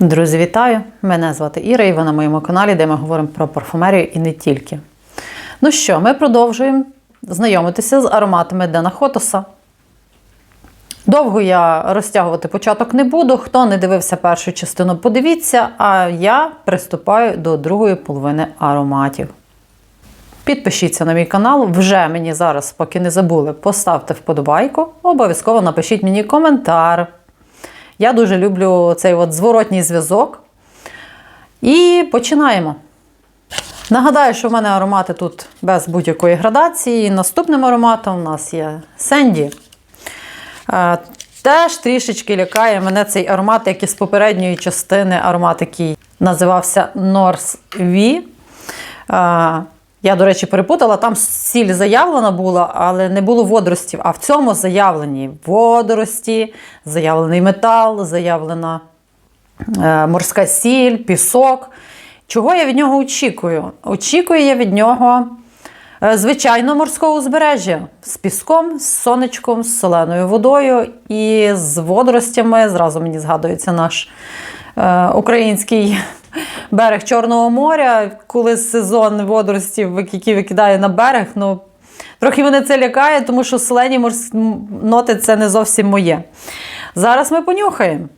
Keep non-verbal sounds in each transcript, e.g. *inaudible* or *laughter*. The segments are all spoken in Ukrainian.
Друзі, вітаю! Мене звати Іра, і ви на моєму каналі, де ми говоримо про парфумерію і не тільки. Ну що, ми продовжуємо знайомитися з ароматами Дена Хотоса. Довго я розтягувати початок не буду. Хто не дивився першу частину, подивіться, а я приступаю до другої половини ароматів. Підпишіться на мій канал, вже мені зараз, поки не забули, поставте вподобайку. Обов'язково напишіть мені коментар. Я дуже люблю цей от зворотній зв'язок. І починаємо. Нагадаю, що в мене аромати тут без будь-якої градації. Наступним ароматом у нас є Сенді. Е, Теж трішечки лякає мене цей аромат, як з попередньої частини аромат, який називався North V. Я, до речі, перепутала, там сіль заявлена була, але не було водоростів. А в цьому заявлені водорості, заявлений метал, заявлена е, морська сіль, пісок. Чого я від нього очікую? Очікую я від нього е, звичайно морського узбережжя з піском, з сонечком, з соленою водою і з водоростями. Зразу мені згадується наш е, український берег Чорного моря, коли сезон водоростів, які викидає на берег. Ну, трохи мене це лякає, тому що солені морські ноти це не зовсім моє. Зараз ми понюхаємо.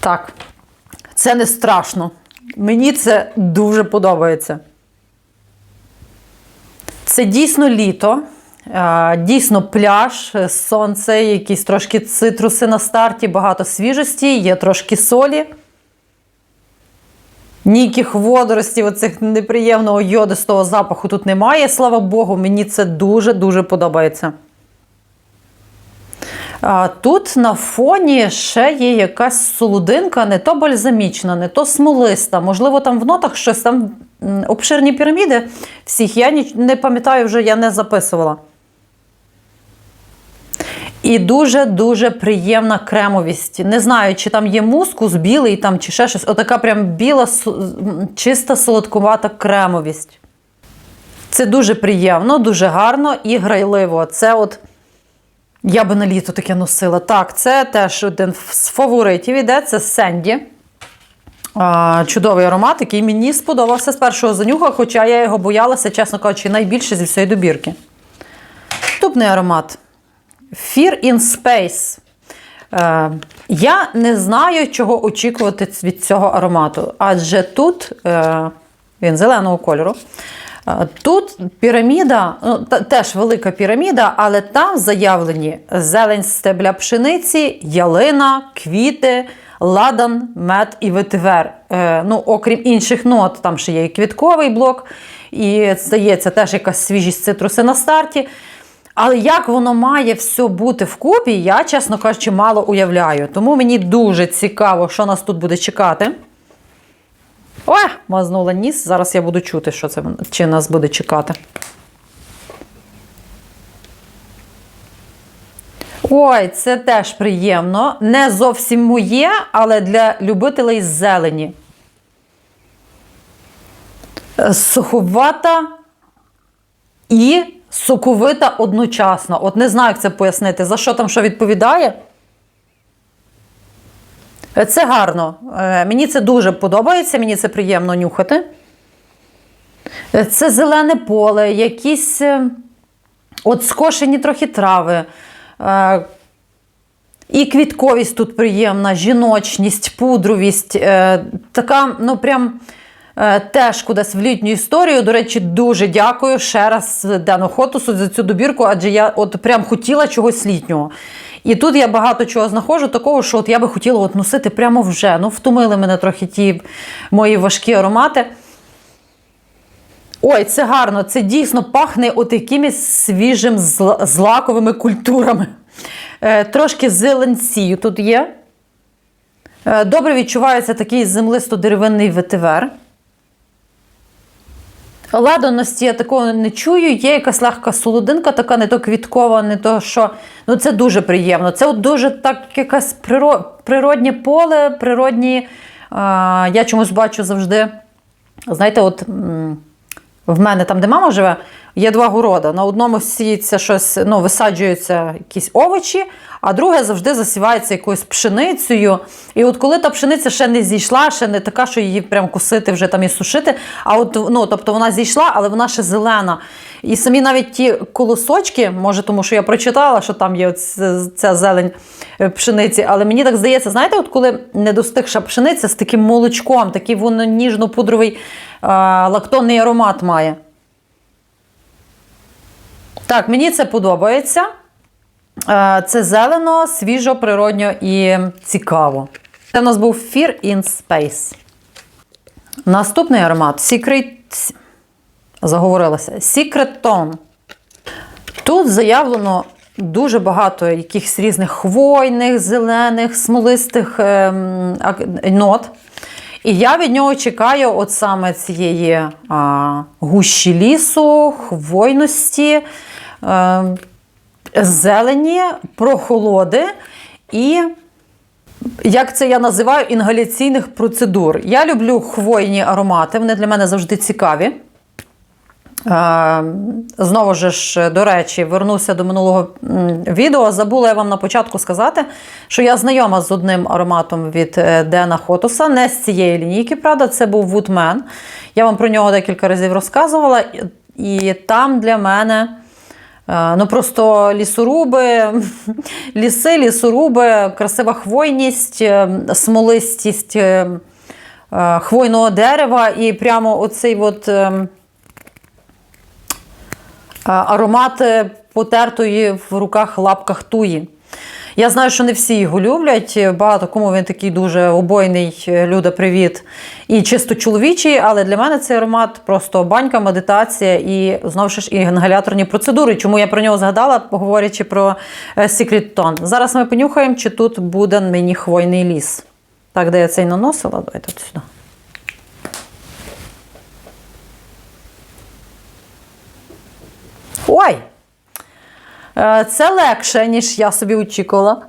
Так, це не страшно. Мені це дуже подобається. Це дійсно літо, дійсно пляж, е, сонце, якісь трошки цитруси на старті, багато свіжості, є трошки солі. Ніяких водоростів, оцих неприємного йодистого запаху тут немає. Слава Богу, мені це дуже-дуже подобається. Тут на фоні ще є якась солодинка, не то бальзамічна, не то смолиста. Можливо, там в нотах щось там обширні піраміди всіх. Я не пам'ятаю, вже я не записувала. І дуже-дуже приємна кремовість. Не знаю, чи там є мускус білий там, чи ще щось. Отака прям біла, чиста солодкувата кремовість. Це дуже приємно, дуже гарно і грайливо. Це от. Я би на літо таке носила. Так, це теж один з фаворитів іде, це Сенді. Чудовий аромат, який мені сподобався з першого занюха, хоча я його боялася, чесно кажучи, найбільше зі всієї добірки. Наступний аромат Fear in Space. Е, я не знаю, чого очікувати від цього аромату, адже тут е, він зеленого кольору. Е, Тут піраміда, ну, теж велика піраміда, але там заявлені зелень стебля пшениці, ялина, квіти, ладан, мед і ветивер. Е, ну, окрім інших нот, там ще є і квітковий блок, і здається, теж якась свіжість цитруси на старті. Але як воно має все бути вкупі, я, чесно кажучи, мало уявляю. Тому мені дуже цікаво, що нас тут буде чекати. О, мазнула ніс. Зараз я буду чути, що це чи нас буде чекати. Ой, це теж приємно. Не зовсім моє, але для любителей зелені. Е, Суховата і соковита одночасно. От не знаю, як це пояснити. За що там що відповідає? Е, Це гарно. Е, Мені це дуже подобається, мені це приємно нюхати. Е, Це зелене поле, якісь от скошені трохи трави. І квітковість тут приємна, жіночність, пудровість. Така, ну прям теж кудись в літню історію. До речі, дуже дякую ще раз Дену Хотусу за цю добірку, адже я от прям хотіла чогось літнього. І тут я багато чого знаходжу, такого, що от я би хотіла от носити прямо вже. Ну, втомили мене трохи ті мої важкі аромати. Ой, це гарно, це дійсно пахне от якимись свіжим злаковими культурами. Е, трошки зеленцію тут є. Е, добре відчувається такий землисто-деревинний ветивер. Ладаності я такого не чую. Є якась легка солодинка, така не то квіткова, не то що. Ну це дуже приємно. Це от дуже так якесь приро- природнє поле, природні. А, я чомусь бачу завжди. Знаєте, от в мене там, де мама живе, Є два города. На одному сіється щось, ну, висаджуються якісь овочі, а друге завжди засівається якоюсь пшеницею. І от коли та пшениця ще не зійшла, ще не така, що її прям косити вже там і сушити. А от ну, тобто вона зійшла, але вона ще зелена. І самі навіть ті колосочки, може, тому що я прочитала, що там є ця зелень е, пшениці, але мені так здається, знаєте, от коли не достигша пшениця з таким молочком, такий воно ніжно-пудровий лактонний аромат має. Так, мені це подобається. Е, Це зелено, свіжо, природньо і цікаво. Це в нас був Fear in Space. Наступний аромат Secret. Заговорилася. Secret Tone. Тут заявлено дуже багато якихось різних хвойних, зелених, смолистих ем, нот. І я від нього чекаю от саме цієї а, гущі лісу, хвойності, зелені, прохолоди і, як це я називаю, інгаляційних процедур. Я люблю хвойні аромати, вони для мене завжди цікаві. Е, Знову ж, до речі, вернуся до минулого відео. Забула я вам на початку сказати, що я знайома з одним ароматом від е, Дена Хотуса, не з цієї лінійки, правда, це був Woodman. Я вам про нього декілька разів розказувала, і там для мене. Ну, просто лісоруби, *laughs* ліси, лісоруби, красива хвойність, е, смолистість е, е, хвойного дерева і прямо оцей от. аромат потертої в руках лапках туї. Я знаю, що не всі його люблять. Багато кому він такий дуже обойний, е, люда, привіт. І чисто чоловічий, але для мене цей аромат просто банька, медитація і знову ж і інгаляторні процедури. Чому я про нього згадала, говорячи про е, Secret Tone. Зараз ми понюхаємо, чи тут буде мені хвойний ліс. Так, де я цей наносила? Давайте от сюди. Ой! Е, Це легше, ніж я собі очікувала.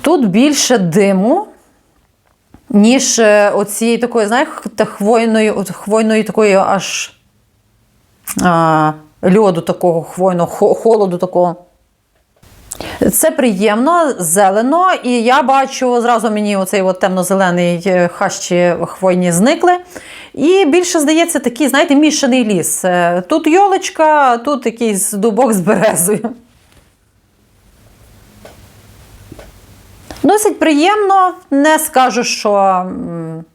Тут більше диму, ніж е, оцієї такої, знаєте, хвойної, хвойної такої аж а, льоду такого, хвойного, холоду такого. Це приємно, зелено, і я бачу, зразу мені оцей от темно-зелений е, хащі хвойні зникли. І більше, здається, такий, знаєте, мішаний ліс. Е, Тут йолочка, тут якийсь дубок з березою. Досить приємно, не скажу, що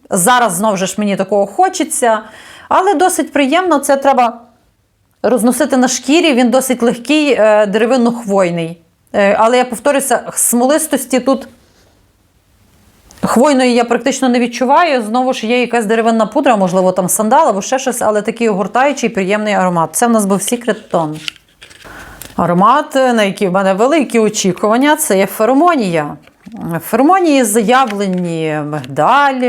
зараз знову ж мені такого хочеться, але досить приємно, це треба розносити на шкірі, він досить легкий, е, деревинно-хвойний. Е, Але я повторюся, смолистості тут хвойної я практично не відчуваю. Знову ж є якась деревинна пудра, можливо, там сандал або ще щось, але такий огортаючий, приємний аромат. Це в нас був Secret Tone. Аромат, на який в мене великі очікування, це є феромонія. Феромонії заявлені мигдаль,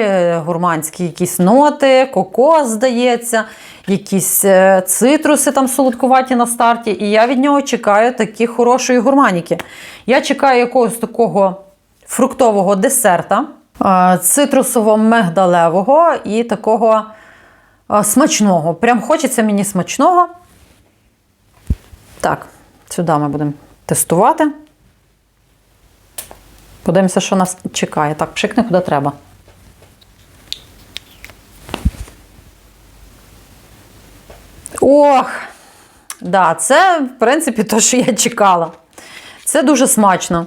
гурманські якісь ноти, кокос, здається, якісь е, цитруси там солодкуваті на старті. І я від нього чекаю такі хорошої гурманіки. Я чекаю якогось такого фруктового десерта, цитрусово-мигдалевого і такого смачного. Прям хочеться мені смачного. Так, сюди ми будемо тестувати. Подивимося, що нас чекає. Так, пшикни куди треба. Ох! Да, це, в принципі, те, що я чекала. Це дуже смачно.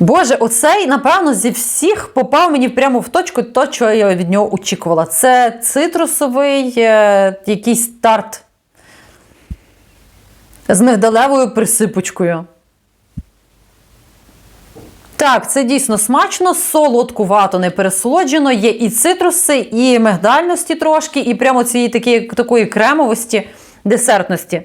Боже, оцей, напевно, зі всіх попав мені прямо в точку то, що я від нього очікувала. Це цитрусовий е, якийсь тарт з мигдалевою присипочкою. Так, це дійсно смачно, солодкувато, не пересолоджено. Є і цитруси, і мигдальності трошки, і прямо цієї такої, такої кремовості, десертності.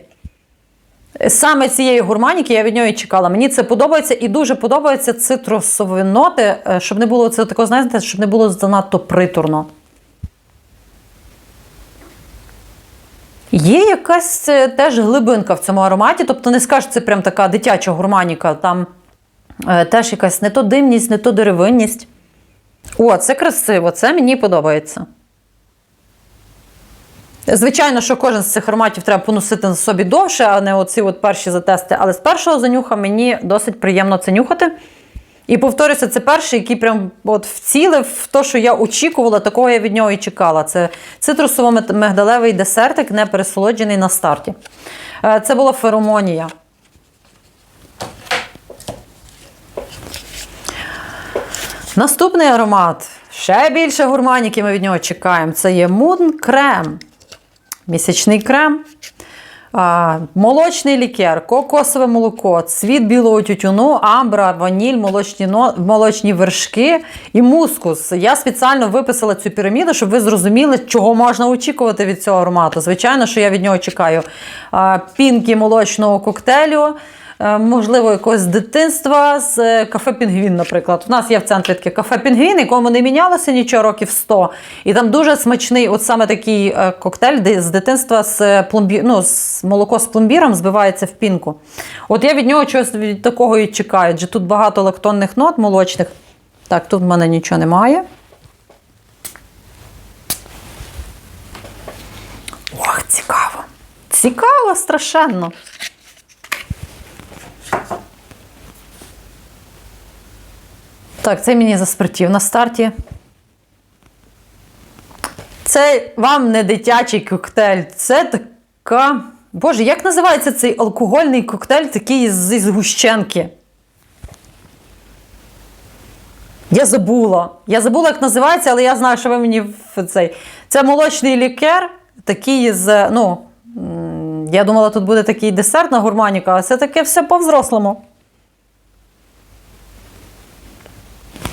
Саме цієї гурманіки я від нього і чекала. Мені це подобається і дуже подобаються цитрусові ноти, е, щоб не було це такого, знаєте, щоб не було занадто приторно. Є якась е, теж глибинка в цьому ароматі, тобто не скажеш, це прям така дитяча гурманіка, там е, теж якась не то димність, не то деревинність. О, це красиво, це мені подобається. Звичайно, що кожен з цих ароматів треба поносити на собі довше, а не оці от перші затести. Але з першого занюха мені досить приємно це нюхати. І повторюся, це перший, який прям от вцілив в те, що я очікувала, такого я від нього і чекала. Це цитрусово-мигдалевий десертик, не пересолоджений на старті. Е, Це була феромонія. Наступний аромат. Ще більше гурманіків ми від нього чекаємо. Це є Мун крем. Місячний крем. Молочний лікер, кокосове молоко, цвіт білого тютюну, амбра, ваніль, молочні, молочні вершки і мускус. Я спеціально виписала цю піраміду, щоб ви зрозуміли, чого можна очікувати від цього аромату. Звичайно, що я від нього чекаю пінки молочного коктейлю. Е, Можливо, якогось дитинства з е, кафе Пінгвін, наприклад. У нас є в центрі таке кафе Пінгвін, якому не мінялося нічого років 100. І там дуже смачний, от саме такий е, коктейль де з дитинства з пломбі... ну, з молоко з пломбіром збивається в пінку. От я від нього чогось від такого і чекаю, адже тут багато лактонних нот молочних. Так, тут в мене нічого немає. Ох, цікаво. Цікаво, страшенно. Так, це мені заспиртів на старті. Це вам не дитячий коктейль. Це така. Боже, як називається цей алкогольний коктейль такий зі згущенки? Я забула. Я забула, як називається, але я знаю, що ви мені в цей. Це молочний лікер, такий з. Ну, я думала, тут буде такий десерт на гурманіка, а це таке все по-взрослому.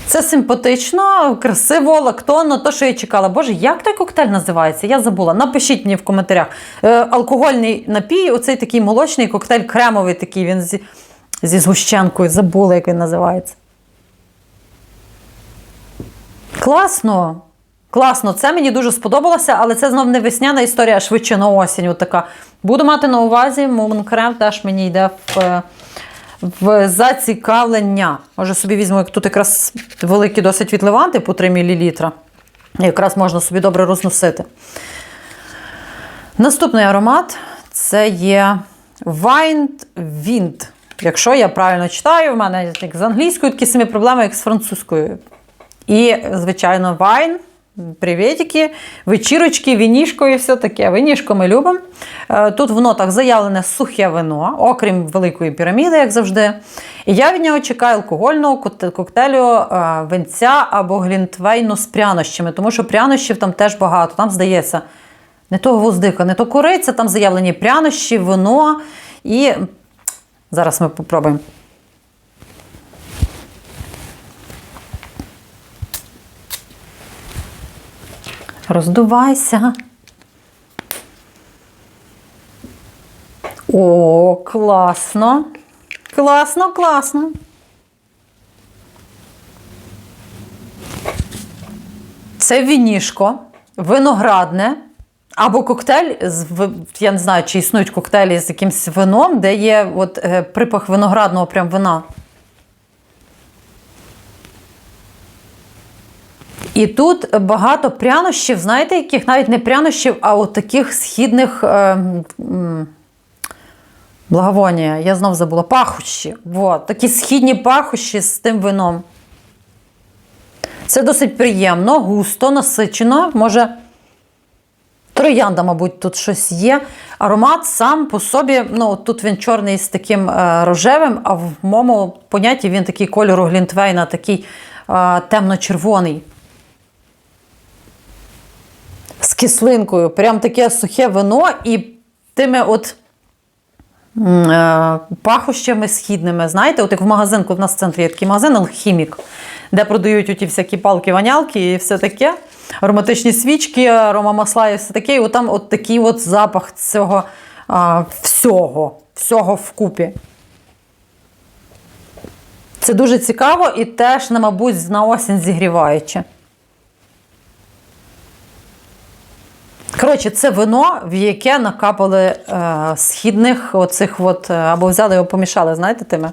Це симпатично, красиво, лактонно, то, що я чекала. Боже, як той коктейль називається? Я забула. Напишіть мені в коментарях. Е, алкогольний напій, оцей такий молочний коктейль, кремовий такий, він зі, зі згущенкою. Забула, як він називається. Класно. Класно, це мені дуже сподобалося, але це знов не весняна історія, а швидше на осінь. От. Буду мати на увазі, Мункрем теж мені йде в, е, в зацікавлення. Може собі візьму, як тут якраз великі досить відливанти по 3 мл. Якраз можна собі добре розносити. Наступний аромат це є Wind Wind. Якщо я правильно читаю, в мене як з англійською такі самі проблеми, як з французькою. І, звичайно, вайн. Привітики, вечірочки, вінішко і все таке. Вінішко ми любимо. Е, Тут в нотах заявлене сухе вино, окрім великої піраміди, як завжди. І я від нього чекаю алкогольного коктейлю е, винця або глінтвейну з прянощами, тому що прянощів там теж багато. Там, здається, не то гвоздика, не то кориця, там заявлені прянощі, вино. І зараз ми попробуємо. Роздувайся. О, класно. Класно, класно. Це вінішко, виноградне. Або коктейль, з я не знаю, чи існують коктейлі з якимось вином, де є от, е, припах виноградного прям вина. І тут багато прянощів, знаєте, яких навіть не прянощів, а от таких східних е, благовонія. Я знов забула пахощі. Вот, такі східні пахощі з тим вином. Це досить приємно, густо, насичено. Може, троянда, мабуть, тут щось є. Аромат сам по собі, ну, тут він чорний з таким е, рожевим, а в моєму понятті він такий кольору глінтвейна, такий е, темно-червоний з кислинкою. Прям таке сухе вино і тими от е, пахощами східними. Знаєте, от як в магазинку, в нас в центрі є такий магазин Алхімік, де продають оті всякі палки-ванялки і все таке. Ароматичні свічки, аромамасла і все таке. І от там от такий от запах цього а, всього, всього вкупі. Це дуже цікаво і теж, мабуть, на осінь зігріваюче. Коротше, це вино, в яке накапали е, східних оцих от, е, або взяли його помішали, знаєте, тими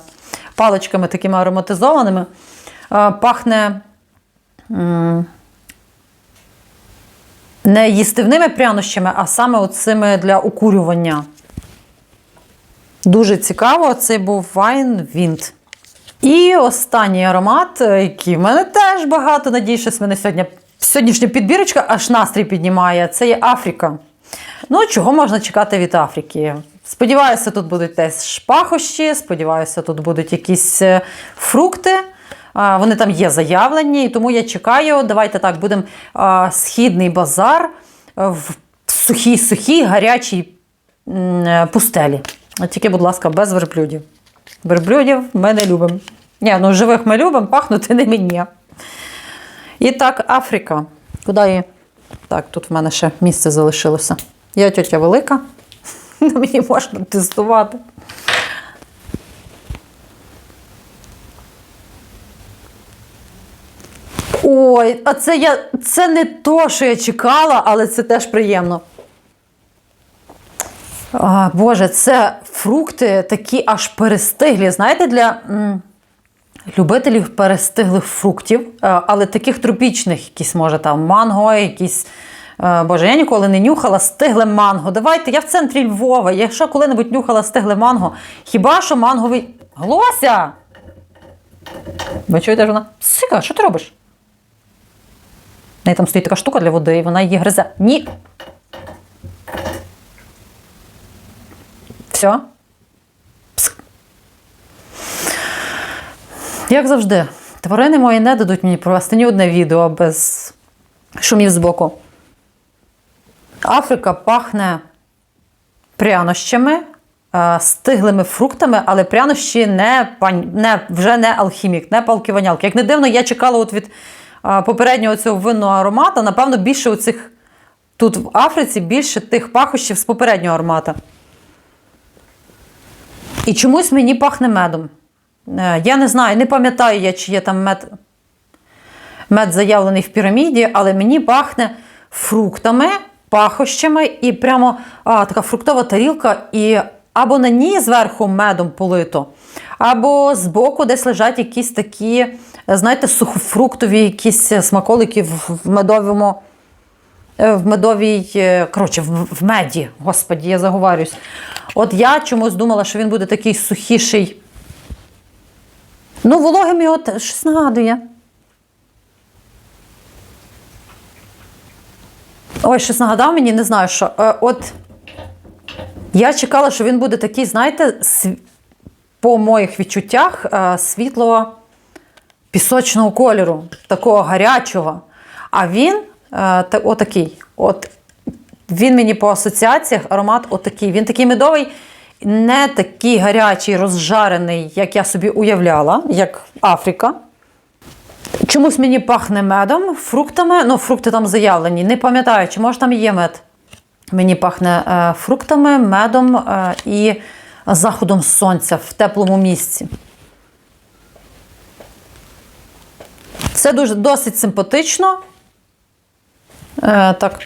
паличками такими ароматизованими. Е, пахне м, Не їстивними прянощами, а саме оцими для укурювання. Дуже цікаво, це був Wine Wind. І останній аромат, е, який в мене теж багато. Надію, що мене сьогодні сьогоднішня підбірочка аж настрій піднімає. Це є Африка. Ну, чого можна чекати від Африки? Сподіваюся, тут будуть теж пахощі, сподіваюся, тут будуть якісь е, фрукти. Вони там є заявлені, і тому я чекаю. Давайте так, будемо східний базар в сухій, сухій, гарячій е, пустелі. Тільки, будь ласка, без верблюдів. Верблюдів ми не любимо. Ні, ну живих ми любимо, пахнути *laughs* не мені. І так, Африка. Куди її? Так, тут в мене ще місце залишилося. Я тьотя велика. *laughs* Мені можна тестувати. Ой, а це я. Це не то, що я чекала, але це теж приємно. А, Боже, це фрукти такі аж перестиглі. Знаєте, для м, любителів перестиглих фруктів, е, але таких тропічних, якісь, може, там манго, якісь. е, Боже, я ніколи не нюхала стигле манго. Давайте, я в центрі Львова. Якщо коли-небудь нюхала стигле манго, хіба що манговий. Глося! Ви чуєте, що вона? Сика, що ти робиш? В неї там стоїть така штука для води, і вона її гризе. Ні. Все. Як завжди, тварини мої не дадуть мені провести ні одне відео без шумів збоку. Африка пахне прянощами, е, стиглими фруктами, але прянощі не, не, вже не алхімік, не палки-ванялки. Як не дивно, я чекала от від е, попереднього цього винного аромата, напевно, більше оцих тут в Африці більше тих пахощів з попереднього аромата. І чомусь мені пахне медом. Е, Я не знаю, не пам'ятаю я, чи є там мед, мед заявлений в піраміді, але мені пахне фруктами, пахощами і прямо а, така фруктова тарілка, і або на ній зверху медом полито, або збоку десь лежать якісь такі, знаєте, сухофруктові якісь смаколики в медовому. Е, В медовій, е, коротше, в, меді, господі, я заговарююсь. От я чомусь думала, що він буде такий сухіший. Ну, вологим його щось нагадує. Ой, щось нагадав мені, не знаю що. Е, от я чекала, що він буде такий, знаєте, по моїх відчуттях, е, світло пісочного кольору, такого гарячого. А він е, та, отакий. От він мені по асоціаціях аромат отакий. Він такий медовий, не такий гарячий, розжарений, як я собі уявляла, як Африка. Чомусь мені пахне медом, фруктами. Ну, фрукти там заявлені. Не пам'ятаю, чи може там є мед. Мені пахне е, фруктами, медом е, і заходом сонця в теплому місці. Це дуже досить симпатично. Е, так.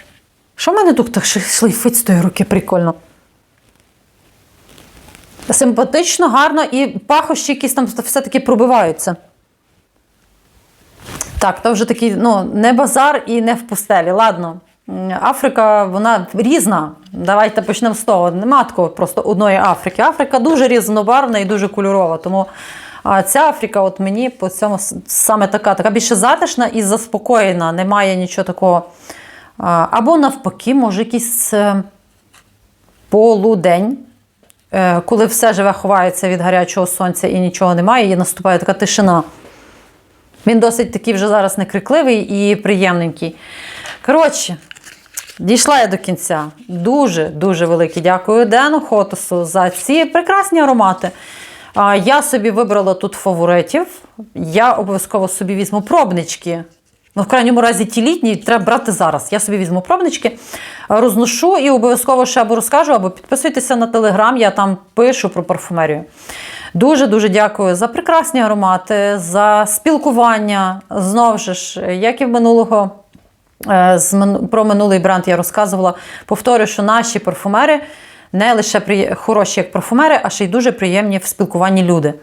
Що в мене тут так шлейфить з тої руки прикольно? Симпатично, гарно і пахощі якісь там все-таки пробиваються. Так, то вже такий, ну, не базар і не в пустелі. Ладно. Африка, вона різна. Давайте почнемо з того. Нема такого просто одної Африки. Африка дуже різнобарвна і дуже кольорова. Тому а, ця Африка, от мені по цьому саме така, така більше затишна і заспокоєна. Немає нічого такого. Або навпаки, може, якийсь е, полудень, коли все живе ховається від гарячого сонця і нічого немає, і наступає така тишина. Він досить такий вже зараз некрикливий і приємненький. Коротше, дійшла я до кінця. Дуже-дуже велике дякую Дену Хотосу за ці прекрасні аромати. Я собі вибрала тут фаворитів. Я обов'язково собі візьму пробнички. Ну, в крайньому разі ті літні треба брати зараз. Я собі візьму пробнички, розношу і обов'язково ще або розкажу, або підписуйтеся на телеграм, я там пишу про парфумерію. Дуже-дуже дякую за прекрасні аромати, за спілкування. Знову ж, як і в минулого Е, про минулий бренд я розказувала. Повторюю, що наші парфумери не лише при- хороші як парфумери, а ще й дуже приємні в спілкуванні люди.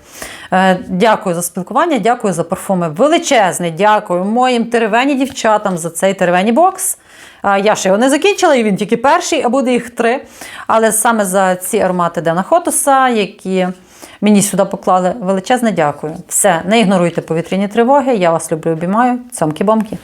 Е, Дякую за спілкування, дякую за парфуми. Величезне дякую моїм теревені дівчатам за цей теревені бокс. А, Я ще його не закінчила, і він тільки перший, а буде їх три. Але саме за ці аромати Дена Хотуса, які мені сюди поклали, величезне дякую. Все, не ігноруйте повітряні тривоги. Я вас люблю, обіймаю. Цьомкі-бомки.